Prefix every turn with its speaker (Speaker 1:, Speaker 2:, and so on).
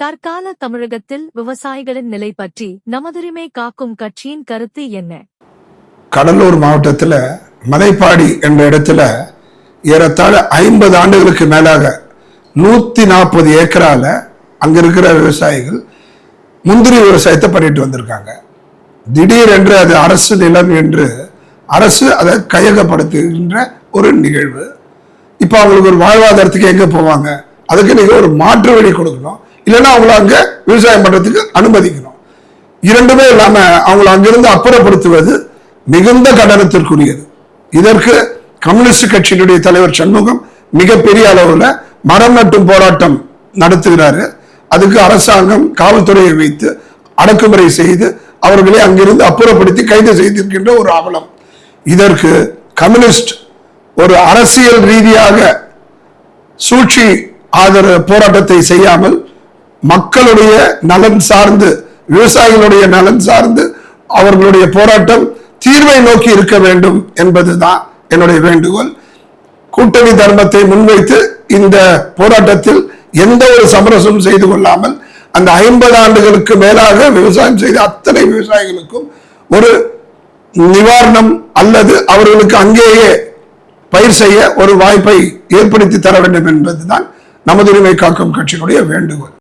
Speaker 1: தற்கால தமிழகத்தில் விவசாயிகளின் நிலை பற்றி நமதுரிமை காக்கும் கட்சியின் கருத்து என்ன?
Speaker 2: கடலூர் மாவட்டத்தில் மலைப்பாடி என்ற இடத்துல ஏறத்தாழ ஐம்பது ஆண்டுகளுக்கு மேலாக நூத்தி நாற்பது ஏக்கரால அங்க இருக்கிற விவசாயிகள் முந்திரி விவசாயத்தை பண்ணிட்டு வந்திருக்காங்க. திடீரென்று அது அரசு நிலம் என்று அரசு அதை கையகப்படுத்துகின்ற ஒரு நிகழ்வு. இப்போ அவங்களுக்கு ஒரு வாழ்வாதாரத்துக்கு எங்கே போவாங்க? அதுக்கு நீங்கள் ஒரு மாற்று வழி கொடுக்கணும். இல்லைன்னா அவங்கள அங்க விவசாயம் பண்றதுக்கு அனுமதிக்கணும். இரண்டுமே இல்லாம அவங்களை அங்கிருந்து அப்புறப்படுத்துவது மிகுந்த கண்டனத்திற்குரியது. இதற்கு கம்யூனிஸ்ட் கட்சியினுடைய தலைவர் சண்முகம் மிகப்பெரிய அளவுல மரம் நட்டும் போராட்டம் நடத்துகிறாரு. அதுக்கு அரசாங்கம் காவல்துறையை வைத்து அடக்குமுறை செய்து அவர்களை அங்கிருந்து அப்புறப்படுத்தி கைது செய்திருக்கின்ற ஒரு அவலம் இதற்கு கம்யூனிஸ்ட் ஒரு அரசியல் ரீதியாக சூழ்ச்சி ஆதரவு போராட்டத்தை செய்யாமல் மக்களுடைய நலன் சார்ந்து விவசாயிகளுடைய நலன் சார்ந்து அவர்களுடைய போராட்டம் தீர்வை நோக்கி இருக்க வேண்டும் என்பதுதான் என்னுடைய வேண்டுகோள். கூட்டணி தர்மத்தை முன்வைத்து இந்த போராட்டத்தில் எந்த ஒரு சமரசமும் செய்து கொள்ளாமல் அந்த ஐம்பது ஆண்டுகளுக்கு மேலாக விவசாயம் செய்த அத்தனை விவசாயிகளுக்கும் ஒரு நிவாரணம் அல்லது அவர்களுக்கு அங்கேயே பயிர் செய்ய ஒரு வாய்ப்பை ஏற்படுத்தி தர வேண்டும் என்பதுதான் நமது உரிமை காக்கும் கட்சியினுடைய வேண்டுகோள்.